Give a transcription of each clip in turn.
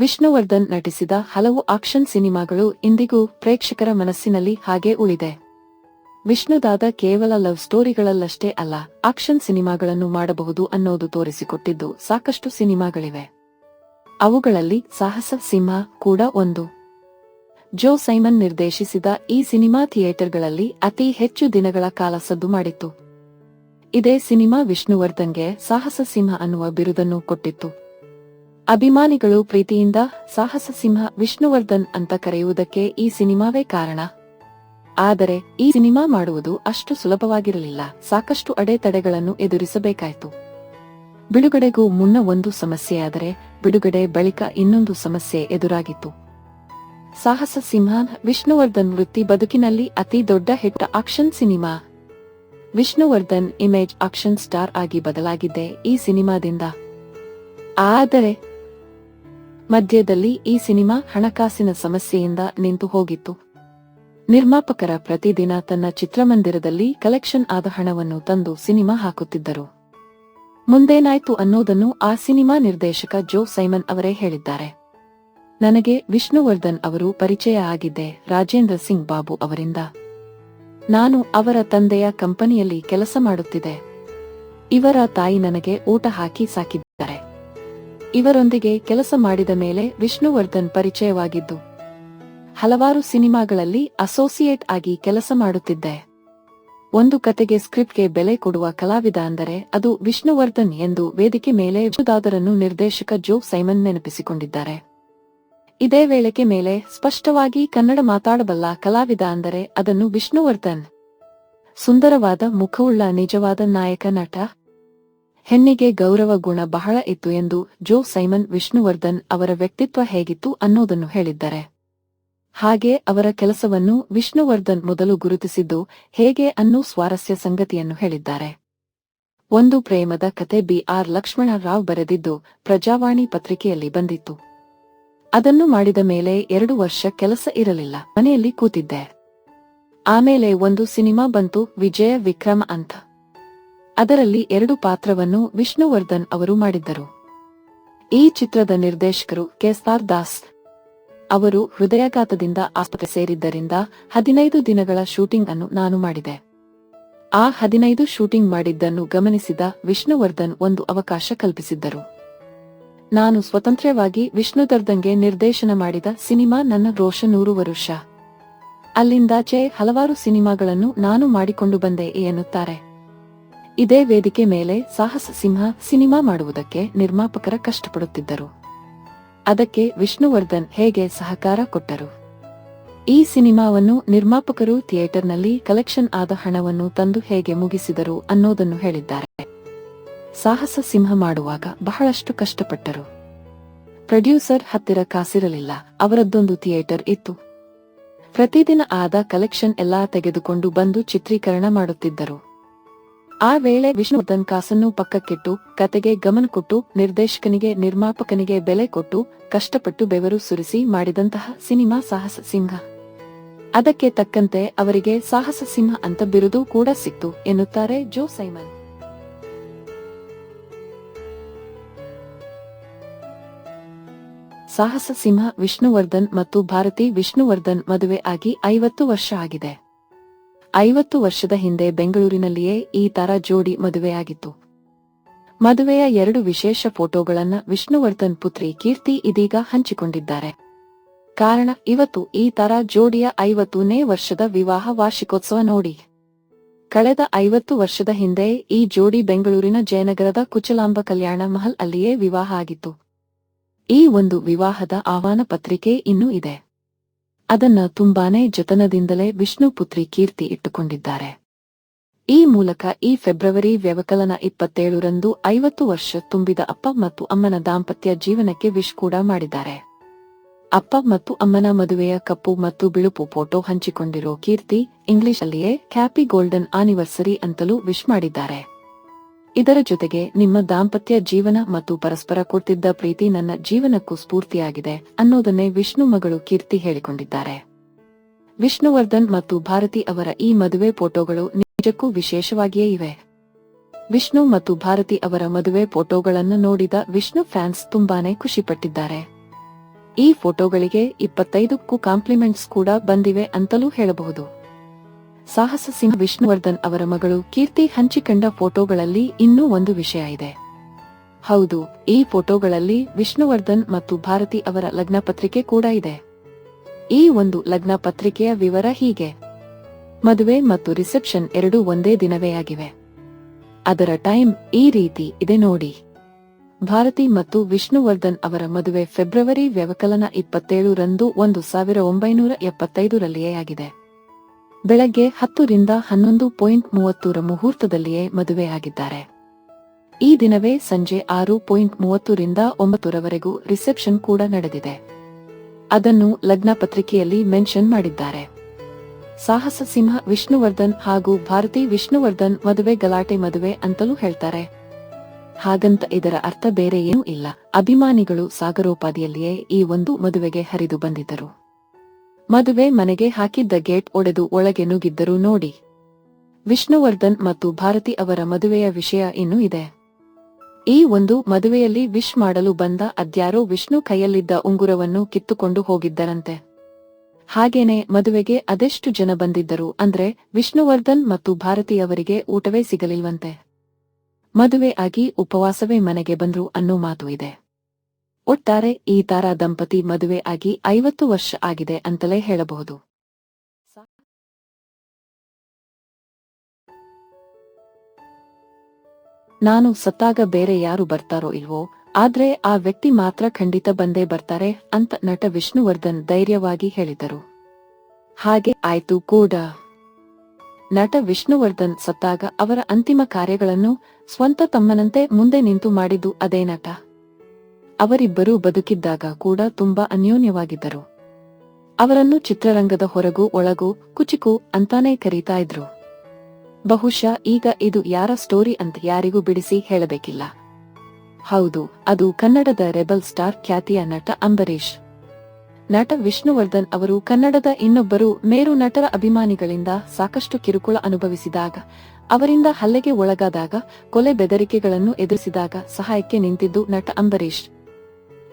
ವಿಷ್ಣುವರ್ಧನ್ ನಟಿಸಿದ ಹಲವು ಆಕ್ಷನ್ ಸಿನಿಮಾಗಳು ಇಂದಿಗೂ ಪ್ರೇಕ್ಷಕರ ಮನಸ್ಸಿನಲ್ಲಿ ಹಾಗೆ ಉಳಿದೆ. ವಿಷ್ಣುದಾದ ಕೇವಲ ಲವ್ ಸ್ಟೋರಿಗಳಲ್ಲಷ್ಟೇ ಅಲ್ಲ, ಆಕ್ಷನ್ ಸಿನಿಮಾಗಳನ್ನು ಮಾಡಬಹುದು ಅನ್ನೋದು ತೋರಿಸಿಕೊಟ್ಟಿದ್ದು ಸಾಕಷ್ಟು ಸಿನಿಮಾಗಳಿವೆ. ಅವುಗಳಲ್ಲಿ ಸಾಹಸ ಸಿಂಹ ಕೂಡ ಒಂದು. ಜೋ ಸೈಮನ್ ನಿರ್ದೇಶಿಸಿದ ಈ ಸಿನಿಮಾ ಥಿಯೇಟರ್ಗಳಲ್ಲಿ ಅತಿ ಹೆಚ್ಚು ದಿನಗಳ ಕಾಲ ಸದ್ದು ಮಾಡಿತ್ತು. ಇದೇ ಸಿನಿಮಾ ವಿಷ್ಣುವರ್ಧನ್ಗೆ ಸಾಹಸ ಸಿಂಹ ಅನ್ನುವ ಬಿರುದನ್ನು ಕೊಟ್ಟಿತ್ತು. ಅಭಿಮಾನಿಗಳು ಪ್ರೀತಿಯಿಂದ ಸಾಹಸ ಸಿಂಹ ವಿಷ್ಣುವರ್ಧನ್ ಅಂತ ಕರೆಯುವುದಕ್ಕೆ ಈ ಸಿನಿಮಾವೇ ಕಾರಣ. ಆದರೆ ಈ ಸಿನಿಮಾ ಮಾಡುವುದು ಅಷ್ಟು ಸುಲಭವಾಗಿರಲಿಲ್ಲ. ಸಾಕಷ್ಟು ಅಡೆತಡೆಗಳನ್ನು ಎದುರಿಸಬೇಕಾಯಿತು. ಬಿಡುಗಡೆಗೂ ಮುನ್ನ ಒಂದು ಸಮಸ್ಯೆಯಾದರೆ ಬಿಡುಗಡೆ ಬಳಿಕ ಇನ್ನೊಂದು ಸಮಸ್ಯೆ ಎದುರಾಗಿತ್ತು. ಸಾಹಸ ಸಿಂಹ ವಿಷ್ಣುವರ್ಧನ್ ವೃತ್ತಿ ಬದುಕಿನಲ್ಲಿ ಅತಿ ದೊಡ್ಡ hit action cinema. Vishnuvardhan image action star ಆಗಿ ಬದಲಾಗಿದ್ದೆ ಈ ಸಿನಿಮಾದಿಂದ. ಆದರೆ ಮಧ್ಯದಲ್ಲಿ ಈ ಸಿನಿಮಾ ಹಣಕಾಸಿನ ಸಮಸ್ಯೆಯಿಂದ ನಿಂತು ಹೋಗಿತ್ತು. ನಿರ್ಮಾಪಕರ ಪ್ರತಿದಿನ ತನ್ನ ಚಿತ್ರಮಂದಿರದಲ್ಲಿ ಕಲೆಕ್ಷನ್ ಆದ ಹಣವನ್ನು ತಂದು ಸಿನಿಮಾ ಹಾಕುತ್ತಿದ್ದರು. ಮುಂದೇನಾಯ್ತು ಅನ್ನೋದನ್ನು ಆ ಸಿನಿಮಾ ನಿರ್ದೇಶಕ ಜೋ ಸೈಮನ್ ಅವರೇ ಹೇಳಿದ್ದಾರೆ. ನನಗೆ ವಿಷ್ಣುವರ್ಧನ್ ಅವರು ಪರಿಚಯ ಆಗಿದ್ದೆ, ರಾಜೇಂದ್ರ ಸಿಂಗ್ ಬಾಬು ಅವರಿಂದ. ನಾನು ಅವರ ತಂದೆಯ ಕಂಪನಿಯಲ್ಲಿ ಕೆಲಸ ಮಾಡುತ್ತಿದೆ ಇವರ ತಾಯಿ ನನಗೆ ಊಟ ಹಾಕಿ ಸಾಕಿದ್ದಾರೆ ಇವರೊಂದಿಗೆ ಕೆಲಸ ಮಾಡಿದ ಮೇಲೆ ವಿಷ್ಣುವರ್ಧನ್ ಪರಿಚಯವಾಗಿದ್ದು, ಹಲವಾರು ಸಿನಿಮಾಗಳಲ್ಲಿ ಅಸೋಸಿಯೇಟ್ ಆಗಿ ಕೆಲಸ ಮಾಡುತ್ತಿದ್ದೆ. ಒಂದು ಕತೆಗೆ ಸ್ಕ್ರಿಪ್ಟ್ಗೆ ಬೆಲೆ ಕೊಡುವ ಕಲಾವಿದ ಅಂದರೆ ಅದು ವಿಷ್ಣುವರ್ಧನ್ ಎಂದು ವೇದಿಕೆ ಮೇಲೆ ಯಾವುದಾದರನ್ನು ನಿರ್ದೇಶಕ ಜೋ ಸೈಮನ್ ನೆನಪಿಸಿಕೊಂಡಿದ್ದಾರೆ. ಇದೇ ವೇಳೆಗೆ ಮೇಲೆ ಸ್ಪಷ್ಟವಾಗಿ ಕನ್ನಡ ಮಾತಾಡಬಲ್ಲ ಕಲಾವಿದ ಅಂದರೆ ಅದನ್ನು ವಿಷ್ಣುವರ್ಧನ್. ಸುಂದರವಾದ ಮುಖವುಳ್ಳ ನಿಜವಾದ ನಾಯಕ ನಟ ಹೆಣ್ಣಿಗೆ ಗೌರವ ಗುಣ ಬಹಳ ಇತ್ತು ಎಂದು ಜೋ ಸೈಮನ್ ವಿಷ್ಣುವರ್ಧನ್ ಅವರ ವ್ಯಕ್ತಿತ್ವ ಹೇಗಿತ್ತು ಅನ್ನೋದನ್ನು ಹೇಳಿದ್ದಾರೆ. ಹಾಗೆ ಅವರ ಕೆಲಸವನ್ನು ವಿಷ್ಣುವರ್ಧನ್ ಮೊದಲು ಗುರುತಿಸಿದ್ದು ಹೇಗೆ ಅನ್ನೋ ಸ್ವಾರಸ್ಯ ಸಂಗತಿಯನ್ನು ಹೇಳಿದ್ದಾರೆ. ಒಂದು ಪ್ರೇಮದ ಕತೆ ಬಿ ಆರ್ ಲಕ್ಷ್ಮಣ ರಾವ್ ಬರೆದಿದ್ದು ಪ್ರಜಾವಾಣಿ ಪತ್ರಿಕೆಯಲ್ಲಿ ಬಂದಿತ್ತು. ಅದನ್ನು ಮಾಡಿದ ಮೇಲೆ ಎರಡು ವರ್ಷ ಕೆಲಸ ಇರಲಿಲ್ಲ, ಮನೆಯಲ್ಲಿ ಕೂತಿದ್ದೆ. ಆಮೇಲೆ ಒಂದು ಸಿನಿಮಾ ಬಂತು ವಿಜಯ ವಿಕ್ರಮ ಅಂತ. ಅದರಲ್ಲಿ ಎರಡು ಪಾತ್ರವನ್ನು ವಿಷ್ಣುವರ್ಧನ್ ಅವರು ಮಾಡಿದ್ದರು. ಈ ಚಿತ್ರದ ನಿರ್ದೇಶಕರು ಕೆಸ್ತಾರ್ ದಾಸ್ ಅವರು ಹೃದಯಾಘಾತದಿಂದ ಆಸ್ಪತ್ರೆ ಸೇರಿದ್ದರಿಂದ ಹದಿನೈದು ದಿನಗಳ ಶೂಟಿಂಗ್ ಅನ್ನು ನಾನು ಮಾಡಿದೆ. ಆ ಹದಿನೈದು ಶೂಟಿಂಗ್ ಮಾಡಿದ್ದನ್ನು ಗಮನಿಸಿದ ವಿಷ್ಣುವರ್ಧನ್ ಒಂದು ಅವಕಾಶ ಕಲ್ಪಿಸಿದ್ದರು. ನಾನು ಸ್ವತಂತ್ರವಾಗಿ ವಿಷ್ಣುದರ್ಧನ್ಗೆ ನಿರ್ದೇಶನ ಮಾಡಿದ ಸಿನಿಮಾ ನನ್ನ ರೋಷ ನೂರು ವರುಷ. ಅಲ್ಲಿಂದಾಚೆ ಹಲವಾರು ಸಿನಿಮಾಗಳನ್ನು ನಾನು ಮಾಡಿಕೊಂಡು ಬಂದೆ ಎನ್ನುತ್ತಾರೆ. ಇದೇ ವೇದಿಕೆ ಮೇಲೆ ಸಾಹಸ ಸಿಂಹ ಸಿನಿಮಾ ಮಾಡುವುದಕ್ಕೆ ನಿರ್ಮಾಪಕರ ಕಷ್ಟಪಡುತ್ತಿದ್ದರು. ಅದಕ್ಕೆ ವಿಷ್ಣುವರ್ಧನ್ ಹೇಗೆ ಸಹಕಾರ ಕೊಟ್ಟರು? ಈ ಸಿನಿಮಾವನ್ನು ನಿರ್ಮಾಪಕರು ಥಿಯೇಟರ್ನಲ್ಲಿ ಕಲೆಕ್ಷನ್ ಆದ ಹಣವನ್ನು ತಂದು ಹೇಗೆ ಮುಗಿಸಿದರು ಅನ್ನೋದನ್ನು ಹೇಳಿದ್ದಾರೆ. ಸಾಹಸ ಸಿಂಹ ಮಾಡುವಾಗ ಬಹಳಷ್ಟು ಕಷ್ಟಪಟ್ಟರು. ಪ್ರೊಡ್ಯೂಸರ್ ಹತ್ತಿರ ಕಾಸಿರಲಿಲ್ಲ, ಅವರದ್ದೊಂದು ಥಿಯೇಟರ್ ಇತ್ತು. ಪ್ರತಿದಿನ ಆದ ಕಲೆಕ್ಷನ್ ಎಲ್ಲಾ ತೆಗೆದುಕೊಂಡು ಬಂದು ಚಿತ್ರೀಕರಣ ಮಾಡುತ್ತಿದ್ದರು. ಆ ವೇಳೆ ವಿಷ್ಣುವರ್ಧನ್ ಕಾಸನ್ನು ಪಕ್ಕಕ್ಕಿಟ್ಟು, ಕತೆಗೆ ಗಮನ ಕೊಟ್ಟು, ನಿರ್ದೇಶಕನಿಗೆ, ನಿರ್ಮಾಪಕನಿಗೆ ಬೆಲೆ ಕೊಟ್ಟು, ಕಷ್ಟಪಟ್ಟು ಬೆವರು ಸುರಿಸಿ ಮಾಡಿದಂತಹ ಸಿನಿಮಾ ಸಾಹಸ ಸಿಂಹ. ಅದಕ್ಕೆ ತಕ್ಕಂತೆ ಅವರಿಗೆ ಸಾಹಸ ಸಿಂಹ ಅಂತ ಬಿರುದು ಕೂಡ ಸಿಕ್ತು, ಎನ್ನುತ್ತಾರೆ ಜೋ ಸೈಮನ್. ಸಾಹಸ ಸಿಂಹ ವಿಷ್ಣುವರ್ಧನ್ ಮತ್ತು ಭಾರತಿ ವಿಷ್ಣುವರ್ಧನ್ ಮದುವೆ ಆಗಿ ಐವತ್ತು ವರ್ಷ ಆಗಿದೆ. ಐವತ್ತು ವರ್ಷದ ಹಿಂದೆ ಬೆಂಗಳೂರಿನಲ್ಲಿಯೇ ಈ ತರ ಜೋಡಿ ಮದುವೆಯಾಗಿತ್ತು. ಮದುವೆಯ ಎರಡು ವಿಶೇಷ ಫೋಟೋಗಳನ್ನ ವಿಷ್ಣುವರ್ಧನ್ ಪುತ್ರಿ ಕೀರ್ತಿ ಇದೀಗ ಹಂಚಿಕೊಂಡಿದ್ದಾರೆ. ಕಾರಣ ಇವತ್ತು ಈ ತರ ಜೋಡಿಯ ಐವತ್ತನೇ ವರ್ಷದ ವಿವಾಹ ವಾರ್ಷಿಕೋತ್ಸವ ನೋಡಿ. ಕಳೆದ ಐವತ್ತು ವರ್ಷದ ಹಿಂದೆ ಈ ಜೋಡಿ ಬೆಂಗಳೂರಿನ ಜಯನಗರದ ಕುಚಲಾಂಬ ಕಲ್ಯಾಣ ಮಹಲ್ ಅಲ್ಲಿಯೇ ವಿವಾಹ ಆಗಿತ್ತು. ಈ ಒಂದು ವಿವಾಹದ ಆಹ್ವಾನ ಪತ್ರಿಕೆ ಇನ್ನೂ ಇದೆ. ಅದನ್ನ ತುಂಬಾನೇ ಜತನದಿಂದಲೇ ವಿಷ್ಣುಪುತ್ರಿ ಕೀರ್ತಿ ಇಟ್ಟುಕೊಂಡಿದ್ದಾರೆ. ಈ ಮೂಲಕ ಈ ಫೆಬ್ರವರಿ ವ್ಯವಕಲನ ಇಪ್ಪತ್ತೇಳರಂದು ಐವತ್ತು ವರ್ಷ ತುಂಬಿದ ಅಪ್ಪ ಮತ್ತು ಅಮ್ಮನ ದಾಂಪತ್ಯ ಜೀವನಕ್ಕೆ ವಿಶ್ ಕೂಡ ಮಾಡಿದ್ದಾರೆ. ಅಪ್ಪ ಮತ್ತು ಅಮ್ಮನ ಮದುವೆಯ ಕಪ್ಪು ಮತ್ತು ಬಿಳುಪು ಫೋಟೋ ಹಂಚಿಕೊಂಡಿರೋ ಕೀರ್ತಿ ಇಂಗ್ಲಿಷ್ ಅಲ್ಲಿಯೇ ಹ್ಯಾಪಿ ಗೋಲ್ಡನ್ ಆನಿವರ್ಸರಿ ಅಂತಲೂ ವಿಶ್ ಮಾಡಿದ್ದಾರೆ. ಇದರ ಜೊತೆಗೆ ನಿಮ್ಮ ದಾಂಪತ್ಯ ಜೀವನ ಮತ್ತು ಪರಸ್ಪರ ಕೊಡ್ತಿದ್ದ ಪ್ರೀತಿ ನನ್ನ ಜೀವನಕ್ಕೂ ಸ್ಫೂರ್ತಿಯಾಗಿದೆ ಅನ್ನೋದನ್ನೇ ವಿಷ್ಣು ಮಗಳು ಕೀರ್ತಿ ಹೇಳಿಕೊಂಡಿದ್ದಾರೆ. ವಿಷ್ಣುವರ್ಧನ್ ಮತ್ತು ಭಾರತಿ ಅವರ ಈ ಮದುವೆ ಫೋಟೋಗಳು ನಿಜಕ್ಕೂ ವಿಶೇಷವಾಗಿಯೇ ಇವೆ. ವಿಷ್ಣು ಮತ್ತು ಭಾರತಿ ಅವರ ಮದುವೆ ಫೋಟೋಗಳನ್ನು ನೋಡಿದ ವಿಷ್ಣು ಫ್ಯಾನ್ಸ್ ತುಂಬಾನೇ ಖುಷಿಪಟ್ಟಿದ್ದಾರೆ. ಈ ಫೋಟೋಗಳಿಗೆ ಇಪ್ಪತ್ತೈದಕ್ಕೂ ಕಾಂಪ್ಲಿಮೆಂಟ್ಸ್ ಕೂಡ ಬಂದಿವೆ ಅಂತಲೂ ಹೇಳಬಹುದು. ಸಾಹಸ ಸಿಂಹ ವಿಷ್ಣುವರ್ಧನ್ ಅವರ ಮಗಳು ಕೀರ್ತಿ ಹಂಚಿಕೊಂಡ ಫೋಟೋಗಳಲ್ಲಿ ಇನ್ನೂ ಒಂದು ವಿಷಯ ಇದೆ. ಹೌದು, ಈ ಫೋಟೋಗಳಲ್ಲಿ ವಿಷ್ಣುವರ್ಧನ್ ಮತ್ತು ಭಾರತಿ ಅವರ ಲಗ್ನ ಪತ್ರಿಕೆ ಕೂಡ ಇದೆ. ಈ ಒಂದು ಲಗ್ನ ಪತ್ರಿಕೆಯ ವಿವರ ಹೀಗೆ. ಮದುವೆ ಮತ್ತು ರಿಸೆಪ್ಷನ್ ಎರಡೂ ಒಂದೇ ದಿನವೇ ಆಗಿವೆ. ಅದರ ಟೈಮ್ ಈ ರೀತಿ ಇದೆ ನೋಡಿ. ಭಾರತಿ ಮತ್ತು ವಿಷ್ಣುವರ್ಧನ್ ಅವರ ಮದುವೆ ಫೆಬ್ರವರಿ ವ್ಯವಕಲನ ಇಪ್ಪತ್ತೇಳು ರಂದು ಒಂದು ಸಾವಿರ ಒಂಬೈನೂರ ಎಪ್ಪತ್ತೈದರಲ್ಲಿಯೇ ಆಗಿದೆ. ಬೆಳಗ್ಗೆ ಹತ್ತರಿಂದ ಹನ್ನೊಂದು ಪಾಯಿಂಟ್ ಮೂವತ್ತರ ಮುಹೂರ್ತದಲ್ಲಿಯೇ ಮದುವೆಯಾಗಿದ್ದಾರೆ. ಈ ದಿನವೇ ಸಂಜೆ ಆರು ಪಾಯಿಂಟ್ ಮೂವತ್ತರಿಂದ ಒಂಬತ್ತರವರೆಗೂ ರಿಸೆಪ್ಷನ್ ಕೂಡ ನಡೆದಿದೆ. ಅದನ್ನು ಲಗ್ನ ಪತ್ರಿಕೆಯಲ್ಲಿ ಮೆನ್ಷನ್ ಮಾಡಿದ್ದಾರೆ. ಸಾಹಸ ಸಿಂಹ ವಿಷ್ಣುವರ್ಧನ್ ಹಾಗೂ ಭಾರತಿ ವಿಷ್ಣುವರ್ಧನ್ ಮದುವೆ ಗಲಾಟೆ ಮದುವೆ ಅಂತಲೂ ಹೇಳ್ತಾರೆ. ಹಾಗಂತ ಇದರ ಅರ್ಥ ಬೇರೆ ಏನೂ ಇಲ್ಲ. ಅಭಿಮಾನಿಗಳು ಸಾಗರೋಪಾದಿಯಲ್ಲಿಯೇ ಈ ಒಂದು ಮದುವೆಗೆ ಹರಿದು ಬಂದಿದ್ದರು. ಮದುವೆ ಮನೆಗೆ ಹಾಕಿದ್ದ ಗೇಟ್ ಒಡೆದು ಒಳಗೆ ನುಗ್ಗಿದ್ದರು ನೋಡಿ. ವಿಷ್ಣುವರ್ಧನ್ ಮತ್ತು ಭಾರತಿ ಅವರ ಮದುವೆಯ ವಿಷಯ ಇನ್ನೂ ಇದೆ. ಈ ಒಂದು ಮದುವೆಯಲ್ಲಿ ವಿಶ್ ಮಾಡಲು ಬಂದ ಅದ್ಯಾರೋ ವಿಷ್ಣು ಕೈಯಲ್ಲಿದ್ದ ಉಂಗುರವನ್ನು ಕಿತ್ತುಕೊಂಡು ಹೋಗಿದ್ದರಂತೆ. ಹಾಗೇನೆ ಮದುವೆಗೆ ಅದೆಷ್ಟು ಜನ ಬಂದಿದ್ದರು ಅಂದ್ರೆ ವಿಷ್ಣುವರ್ಧನ್ ಮತ್ತು ಭಾರತಿಯವರಿಗೆ ಊಟವೇ ಸಿಗಲಿಲ್ವಂತೆ. ಮದುವೆ ಆಗಿ ಉಪವಾಸವೇ ಮನೆಗೆ ಬಂದ್ರು ಅನ್ನೋ ಮಾತು ಇದೆ. ಒಟ್ಟಾರೆ ಈ ತಾರಾ ದಂಪತಿ ಮದುವೆ ಆಗಿ ಐವತ್ತು ವರ್ಷ ಆಗಿದೆ ಅಂತಲೇ ಹೇಳಬಹುದು. ನಾನು ಸತ್ತಾಗ ಬೇರೆ ಯಾರು ಬರ್ತಾರೋ ಇಲ್ವೋ, ಆದ್ರೆ ಆ ವ್ಯಕ್ತಿ ಮಾತ್ರ ಖಂಡಿತ ಬಂದೇ ಬರ್ತಾರೆ ಅಂತ ನಟ ವಿಷ್ಣುವರ್ಧನ್ ಧೈರ್ಯವಾಗಿ ಹೇಳಿದರು. ಹಾಗೆ ಆಯ್ತು ಕೂಡ. ನಟ ವಿಷ್ಣುವರ್ಧನ್ ಸತ್ತಾಗ ಅವರ ಅಂತಿಮ ಕಾರ್ಯಗಳನ್ನು ಸ್ವಂತ ತಮ್ಮನಂತೆ ಮುಂದೆ ನಿಂತು ಮಾಡಿದ್ದು ಅದೇ ನಟ. ಅವರಿಬ್ಬರೂ ಬದುಕಿದ್ದಾಗ ಕೂಡ ತುಂಬಾ ಅನ್ಯೋನ್ಯವಾಗಿದ್ದರು. ಅವರನ್ನು ಚಿತ್ರರಂಗದ ಹೊರಗೂ ಒಳಗೂ ಕುಚಿಕು ಅಂತಾನೇ ಕರೀತಾ ಇದ್ರು. ಬಹುಶಃ ಈಗ ಇದು ಯಾರ ಸ್ಟೋರಿ ಅಂತ ಯಾರಿಗೂ ಬಿಡಿಸಿ ಹೇಳಬೇಕಿಲ್ಲ. ಹೌದು, ಅದು ಕನ್ನಡದ ರೆಬಲ್ ಸ್ಟಾರ್ ಖ್ಯಾತಿಯ ನಟ ಅಂಬರೀಶ್ ನಟ ವಿಷ್ಣುವರ್ಧನ್ ಅವರು ಕನ್ನಡದ ಇನ್ನೊಬ್ಬರು ಮೇರು ನಟರ ಅಭಿಮಾನಿಗಳಿಂದ ಸಾಕಷ್ಟು ಕಿರುಕುಳ ಅನುಭವಿಸಿದಾಗ, ಅವರಿಂದ ಹಲ್ಲೆಗೆ ಒಳಗಾದಾಗ, ಕೊಲೆ ಬೆದರಿಕೆಗಳನ್ನು ಎದುರಿಸಿದಾಗ ಸಹಾಯಕ್ಕೆ ನಿಂತಿದ್ದು ನಟ ಅಂಬರೀಶ್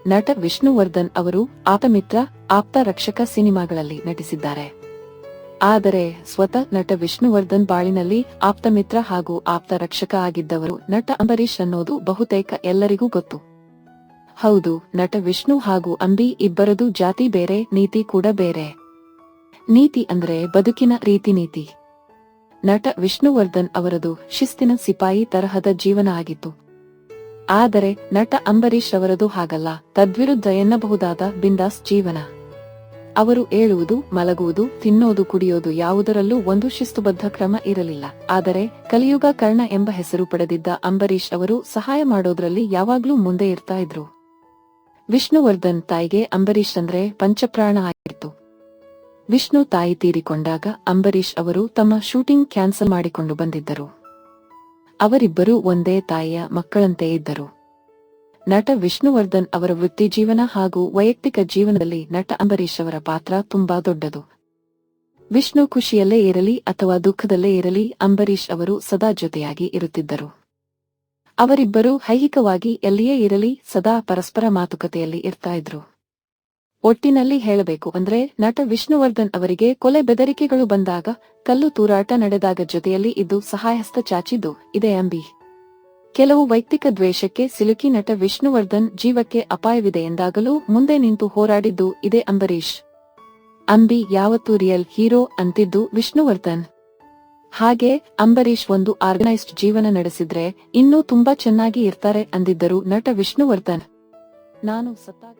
ನಟ ವಿಷ್ಣುವರ್ಧನ್ ಅವರು ಆಪ್ತಮಿತ್ರ, ಆಪ್ತ ರಕ್ಷಕ ಸಿನಿಮಾಗಳಲ್ಲಿ ನಟಿಸಿದ್ದಾರೆ. ಆದರೆ ಸ್ವತಃ ನಟ ವಿಷ್ಣುವರ್ಧನ್ ಬಾಳಿನಲ್ಲಿ ಆಪ್ತಮಿತ್ರ ಹಾಗೂ ಆಪ್ತ ರಕ್ಷಕ ಆಗಿದ್ದವರು ನಟ ಅಂಬರೀಶ್ ಅನ್ನೋದು ಬಹುತೇಕ ಎಲ್ಲರಿಗೂ ಗೊತ್ತು. ಹೌದು, ನಟ ವಿಷ್ಣು ಹಾಗೂ ಅಂಬಿ ಇಬ್ಬರದು ಜಾತಿ ಬೇರೆ, ನೀತಿ ಕೂಡ ಬೇರೆ. ನೀತಿ ಅಂದ್ರೆ ಬದುಕಿನ ರೀತಿ ನೀತಿ ನಟ ವಿಷ್ಣುವರ್ಧನ್ ಅವರದು ಶಿಸ್ತಿನ ಸಿಪಾಯಿ ತರಹದ ಜೀವನ ಆಗಿತ್ತು. ಆದರೆ ನಟ ಅಂಬರೀಶ್ ಅವರದು ಹಾಗಲ್ಲ. ತದ್ವಿರುದ್ಧ ಎನ್ನಬಹುದಾದ ಬಿಂದಾಸ್ ಜೀವನ. ಅವರು ಏಳುವುದು, ಮಲಗುವುದು, ತಿನ್ನೋದು, ಕುಡಿಯೋದು ಯಾವುದರಲ್ಲೂ ಒಂದು ಶಿಸ್ತುಬದ್ಧ ಕ್ರಮ ಇರಲಿಲ್ಲ. ಆದರೆ ಕಲಿಯುಗ ಕರ್ಣ ಎಂಬ ಹೆಸರು ಪಡೆದಿದ್ದ ಅಂಬರೀಶ್ ಅವರು ಸಹಾಯ ಮಾಡೋದ್ರಲ್ಲಿ ಯಾವಾಗ್ಲೂ ಮುಂದೆ ಇರ್ತಾ ಇದ್ರು. ವಿಷ್ಣುವರ್ಧನ್ ತಾಯಿಗೆ ಅಂಬರೀಶ್ ಅಂದ್ರೆ ಪಂಚಪ್ರಾಣ ಆಗಿತ್ತು. ವಿಷ್ಣು ತಾಯಿ ತೀರಿಕೊಂಡಾಗ ಅಂಬರೀಶ್ ಅವರು ತಮ್ಮ ಶೂಟಿಂಗ್ ಕ್ಯಾನ್ಸಲ್ ಮಾಡಿಕೊಂಡು ಬಂದಿದ್ದರು. ಅವರಿಬ್ಬರೂ ಒಂದೇ ತಾಯಿಯ ಮಕ್ಕಳಂತೆ ಇದ್ದರು. ನಟ ವಿಷ್ಣುವರ್ಧನ್ ಅವರ ವೃತ್ತಿ ಜೀವನ ಹಾಗೂ ವೈಯಕ್ತಿಕ ಜೀವನದಲ್ಲಿ ನಟ ಅಂಬರೀಶ್ ಅವರ ಪಾತ್ರ ತುಂಬಾ ದೊಡ್ಡದು. ವಿಷ್ಣು ಖುಷಿಯಲ್ಲೇ ಇರಲಿ ಅಥವಾ ದುಃಖದಲ್ಲೇ ಇರಲಿ ಅಂಬರೀಶ್ ಅವರು ಸದಾ ಜೊತೆಯಾಗಿ ಇರುತ್ತಿದ್ದರು. ಅವರಿಬ್ಬರು ಹೈಹಿಕವಾಗಿ ಎಲ್ಲಿಯೇ ಇರಲಿ ಸದಾ ಪರಸ್ಪರ ಮಾತುಕತೆಯಲ್ಲಿ ಇರ್ತಾ ಇದ್ರು. ಒಟ್ಟಿನಲ್ಲಿ ಹೇಳಬೇಕು ಅಂದ್ರೆ ನಟ ವಿಷ್ಣುವರ್ಧನ್ ಅವರಿಗೆ ಕೊಲೆ ಬೆದರಿಕೆಗಳು ಬಂದಾಗ ಕಲ್ಲು ತೂರಾಟ ನಡೆದಾಗ ಜೊತೆಯಲ್ಲಿ ಇದ್ದು ಸಹಾಯಹಸ್ತ ಚಾಚಿದ್ದು ಇದೆ ಅಂಬಿ. ಕೆಲವು ವೈಯಕ್ತಿಕ ದ್ವೇಷಕ್ಕೆ ಸಿಲುಕಿ ನಟ ವಿಷ್ಣುವರ್ಧನ್ ಜೀವಕ್ಕೆ ಅಪಾಯವಿದೆ ಎಂದಾಗಲೂ ಮುಂದೆ ನಿಂತು ಹೋರಾಡಿದ್ದು ಇದೆ ಅಂಬರೀಶ್ ಅಂಬಿ ಯಾವತ್ತೂ ರಿಯಲ್ ಹೀರೋ ಅಂತಿದ್ದು ವಿಷ್ಣುವರ್ಧನ್. ಹಾಗೆ ಅಂಬರೀಶ್ ಒಂದು ಆರ್ಗನೈಸ್ಡ್ ಜೀವನ ನಡೆಸಿದ್ರೆ ಇನ್ನೂ ತುಂಬಾ ಚೆನ್ನಾಗಿ ಇರ್ತಾರೆ ಅಂದಿದ್ದರು ನಟ ವಿಷ್ಣುವರ್ಧನ್. ನಾನು ಸತ್ತಾಗ